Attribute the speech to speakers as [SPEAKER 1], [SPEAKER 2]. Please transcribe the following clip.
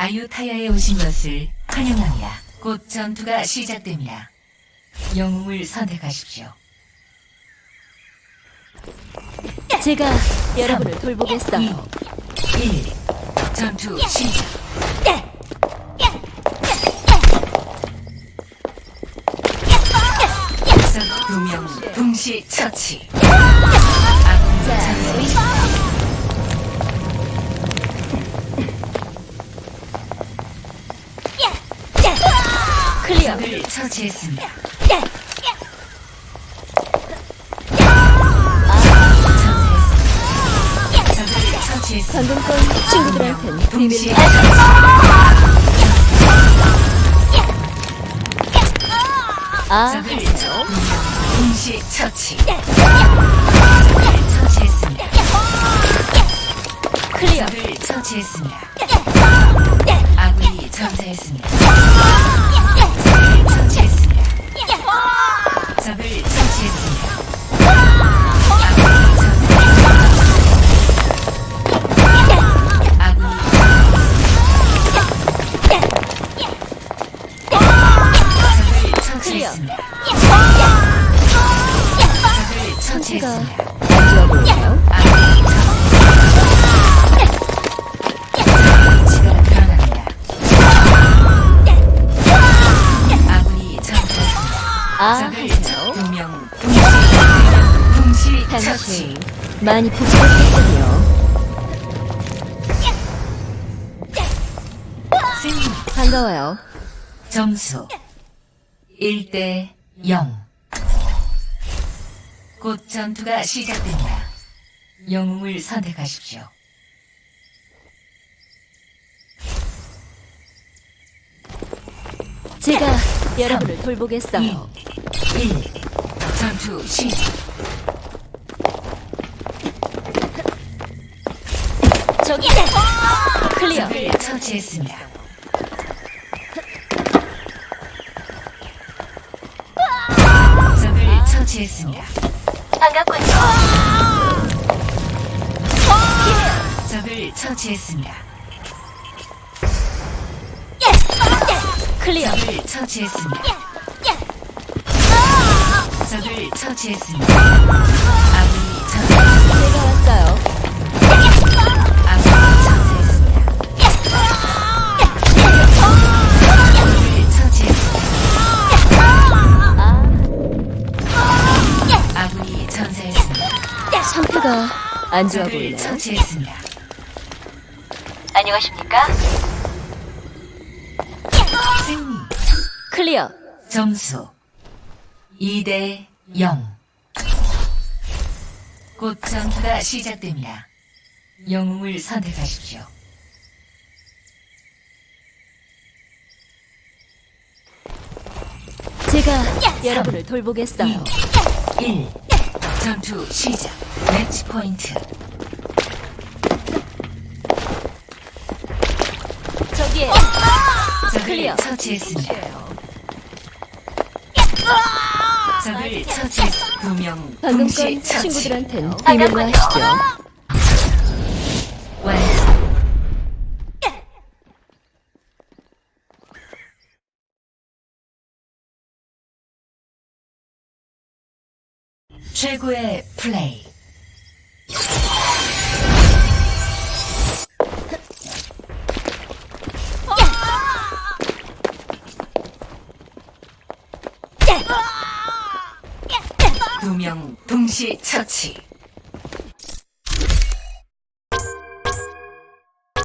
[SPEAKER 1] 아유타야에 오신 것을 환영합니다. 곧 전투가 시작됩니다. 영웅을 선택하십시오.
[SPEAKER 2] 제가 여러분을 돌보겠어요.
[SPEAKER 1] 1. 전투 시작. 적 두 명 동시 처치.
[SPEAKER 2] 클리어.
[SPEAKER 1] 처치했습니다.
[SPEAKER 2] 방금 건 친구들한텐. 아,
[SPEAKER 1] 적을 동시 처치. 처치했습니다.
[SPEAKER 2] 클리어.
[SPEAKER 1] 처치했습니다. 아군이 전사했습니다. 아,
[SPEAKER 2] 많이.
[SPEAKER 1] 승리.
[SPEAKER 2] 반가워요.
[SPEAKER 1] 점수 1대 0. 곧 전투가 시작됩니다. 영웅을 선택하십시오.
[SPEAKER 2] 제가 여러분을 돌보겠어요.
[SPEAKER 1] 1. 전투 시작.
[SPEAKER 2] 저기 클리어.
[SPEAKER 1] 적을 처치했습니다. 처치했습니다.
[SPEAKER 2] 반갑군요.
[SPEAKER 1] 적을 처치했습니다.
[SPEAKER 2] 클리어.
[SPEAKER 1] 적을 처치했습니다. 적을 처치했습니다. 전사했습니다.
[SPEAKER 2] 상태가 안 좋아 보이나요?
[SPEAKER 1] 처치했습니다.
[SPEAKER 2] 안녕하십니까?
[SPEAKER 1] 승리.
[SPEAKER 2] 클리어.
[SPEAKER 1] 점수 2대 0. 곧 전투가 시작됩니다. 영웅을 선택하십시오.
[SPEAKER 2] 제가 여러분을 돌보겠어요.
[SPEAKER 1] 1. 전투 시작. 매치 포인트.
[SPEAKER 2] 저기에
[SPEAKER 1] 적을
[SPEAKER 2] 클리어.
[SPEAKER 1] 처치했습니다. 적을 처치했 두명
[SPEAKER 2] 방금
[SPEAKER 1] 동시
[SPEAKER 2] 건
[SPEAKER 1] 처치.
[SPEAKER 2] 친구들한텐 비밀로 하시죠.
[SPEAKER 1] 최고의 플레이. 두 명 동시 처치.